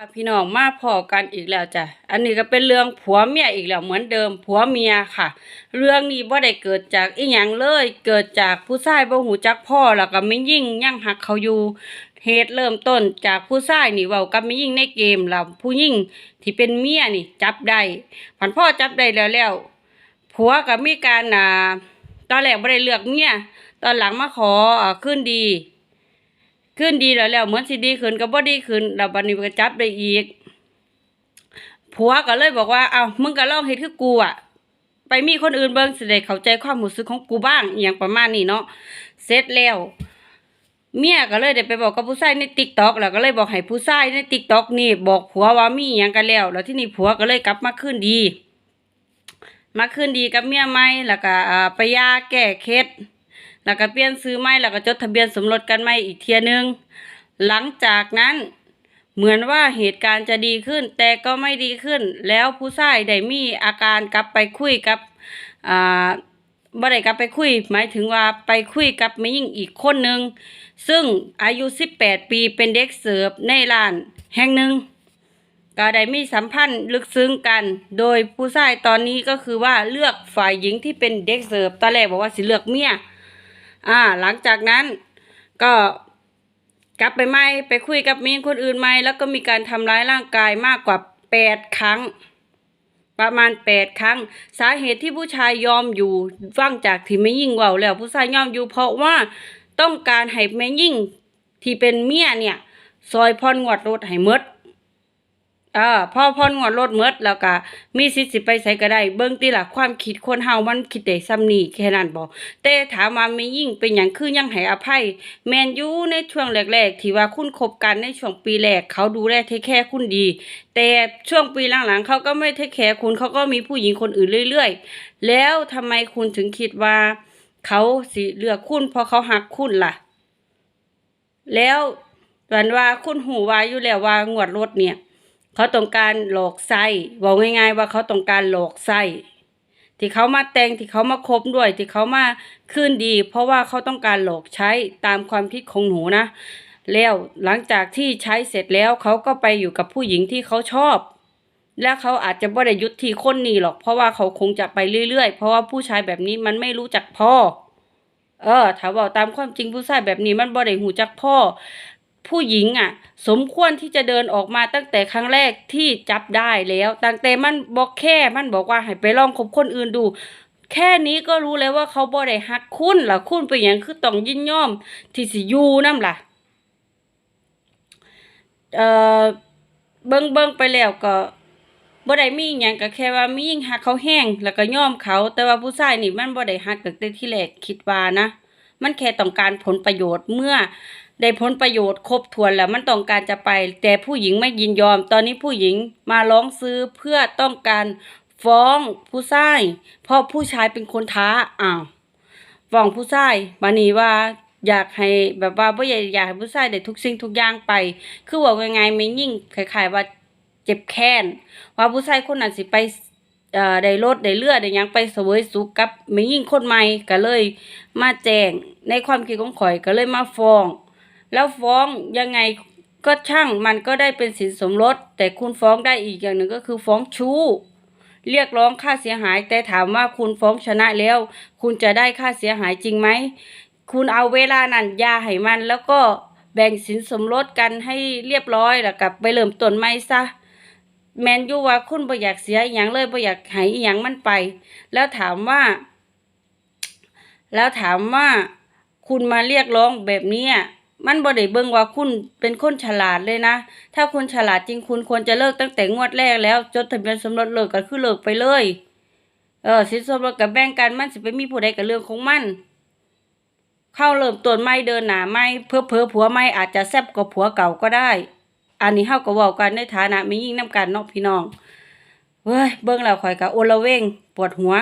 ค่ะพี่น้องมาพอกันอีกแล้วจ้ะ อันนี้ก็เป็นเรื่องผัวเมียอีกแล้วเหมือนเดิมผัวเมียค่ะ เรื่องนี้บ่าได้เกิดจากอีหยังเลย เกิดจากผู้ชายบ่หูจักพ่อแล้วก็ไม่ยิ่งยังหักเขาอยู่เหตุเริ่มต้นจากผู้ชายนี่เว้ากับไม่ยิ่งในเกมแล้วผู้ยิ่งที่เป็นเมียนี่ จับได้ผันพ่อจับได้แล้วแล้วผัวก็มีการอ่าตอนแรกบ่ได้เลือกเมียตอนหลังมาขออ่าคืนดี ขึ้นดีแล้วแล้วเหมือนสิดีขึ้นก็บ่ดีขึ้นแล้วบัดนี้ก็จับได้อีก ผัวก็เลยบอกว่า เอามึงก็ลองเฮ็ดคือกูอะ ไปมีคนอื่นเบิ่งสิได้เข้าใจความรู้สึกของกูบ้างอหย่างประมาณนี้เนาะเสร็จแล้วเมียก็เลยได้ไปบอกกับผู้ชายใน TikTok แล้วก็เลยบอกให้ผู้ชายใน TikTok นี่บอกผัวว่ามีอหยังกันแล้ว แล้วที่นี่ผัวก็เลยกลับมาคืนดี มาคืนดีกับเมียใหม่แล้วก็อ่าไปยาแก้เคล็ด แล้วก็เปลี่ยนซื้อใหม่แล้วก็จดทะเบียนสมรสกันใหม่อีกเทียหนึง หลังจากนั้นเหมือนว่าเหตุการณ์จะดีขึ้น แต่ก็ไม่ดีขึ้น แล้วผู้ชายได้มีอาการกลับไปคุยกับอ่าบ่ได้กลับไปคุย หมายถึงว่าไปคุยกับแม่หญิงอีกคนหนึ่งซึ่งอายุ 18 ปีเป็นเด็กเสิร์ฟในร้านแห่งหนึ่งก็ได้มีสัมพันธ์ลึกซึ้งกัน โดยผู้ชายตอนนี้ก็คือว่าเลือกฝ่ายหญิงที่เป็นเด็กเสิร์ฟตอนแรกบอกว่าสิเลือกเมีย อ่า หลังจากนั้นก็กลับไปใหม่ไปคุยกับมีนคนอื่นใหม่แล้วก็มีการทำร้ายร่างกายมากกว่าแปดครั้ง ประมาณแปดครั้ง สาเหตุที่ผู้ชายยอมอยู่ฟังจากที่ไม่ยิ่งเว่าแล้ว ผู้ชายยอมอยู่เพราะว่าต้องการให้แม่ยิ่งที่เป็นเมียเนี่ย ซอยพรงวดรถให้หมด เออพอพอนงวดรถหมดแล้วก็มีสิทธิ์สิไปใส่ก็ได้ เบิ่งติละความคิดคนเฮามันคิดได้ซ้ำนี้แค่นั้นบ่แต่ถามว่าไม่ยิ่งเป็นหยังคือยังให้อภัย แมนยูในช่วงแรก ๆ ที่ว่าคุณคบกันในช่วงปีแรกเขาดูแลเทคแคร์คุณดี แต่ช่วงปีหลังๆเขาก็ไม่เทคแคร์คุณเขาก็มีผู้หญิงคนอื่นเรื่อย ๆ แล้วทำไมคุณถึงคิดว่า เขาสิเลือกคุณเพราะเขาหักคุณล่ะ แล้ววันว่าคุณหูว่าอยู่แล้วว่างวดรถเนี่ย เขาต้องการหลอกไส้บอกง่าย ๆ ว่าเขาต้องการหลอกไส้ที่เขามาแต่งที่เขามาคบด้วย ที่เขามาคืนดี เพราะว่าเขาต้องการหลอกใช้ตามความคิดของหนูนะ แล้วหลังจากที่ใช้เสร็จแล้วเขาก็ไปอยู่กับผู้หญิงที่เขาชอบ และเขาอาจจะบ่ได้ยุดที่คนนี้หรอก เพราะว่าเขาคงจะไปเรื่อยๆ เพราะว่าผู้ชายแบบนี้มันไม่รู้จักพ่อ เออถ้าบอกตามความจริงผู้ชายแบบนี้มันบ่ได้หูจักพ่อ ผู้หญิงอะ สมควรที่จะเดินออกมาตั้งแต่ครั้งแรกที่จับได้แล้วตั้งแต่มันบอกแค่มันบอกว่าให้ไปลองคบคนอื่นดู แค่นี้ก็รู้แล้วว่าเขาบ่ได้ฮักคุณล่ะคุณเป็นหยังคือต้องยินยอม ที่สิยูนั่นล่ะเอ่อเบิ่งเบิ่งไปแล้วก็บ่ได้มีหยังก็แค่ว่ามียิ่งฮักเขาแห้งแล้วก็ยอมเขา แต่ว่าผู้ชายนี่มันบ่ได้ฮักตั้งแต่ที่แรกคิดว่านะ มันแค่ต้องการผลประโยชน์เมื่อ ได้ผลประโยชน์ครบถ้วนแล้วมันต้องการจะไป แต่ผู้หญิงไม่ยินยอม ตอนนี้ผู้หญิงมาร้องซื้อเพื่อต้องการฟ้องผู้ชายเพราะผู้ชายเป็นคนท้าอ้าวฟ้องผู้ชายมานี่ว่าอยากให้แบบว่าบ่อยากอยากให้ผู้ชายได้ทุกสิ่งทุกอย่างไป คือว่ายังไงไม่ยิ่งคล้ายๆว่าเจ็บแค้นว่าผู้ชายคนนั้นสิไปเอ่อได้รถได้เลือดได้ยังไปเสวยสุขกับไม่ยิ่งคนใหม่ก็เลยมาแจ้งในความคิดของข่อยก็เลยมาฟ้อง แล้วฟ้องยังไงก็ช่างมันก็ได้เป็นสินสมรส แต่คุณฟ้องได้อีกอย่างหนึ่งก็คือฟ้องชู้ เรียกร้องค่าเสียหาย แต่ถามว่าคุณฟ้องชนะแล้ว คุณจะได้ค่าเสียหายจริงไหมคุณเอาเวลานั้นยาให้มันแล้วก็แบ่งสินสมรสกันให้เรียบร้อยแล้วกลับไปเริ่มต้นใหม่ซะแมนยูว่าคุณบ่อยากเสียอหย่างเลยบ่อยากให้อหย่างมันไป แล้วถามว่า แล้วถามว่าคุณมาเรียกร้องแบบเนี้ย มันบ่ได้เบิ่งว่าคุณเป็นคนฉลาดเลยนะ ถ้าคุณฉลาดจริงคุณควรจะเลิกตั้งแต่งวดแรกแล้ว จดทะเบียนสมรสเลิกก็คือเลิกไปเลย เออสินสมรสกับแบ่งกันมันสิไปมีผู้ใดกับเรื่องของมัน เข้าเริ่มต้นใหม่เดินหน้าใหม่เพื่อเพอผัวใหม่อาจจะแซ่บกว่าผัวเก่าก็ได้ อันนี้เฮาก็เว้ากันในฐานะมียิ่งนํกันเนาะพี่น้องเว้ยเบิ่งแล้วข่อยก็โอละเวงปวดหัว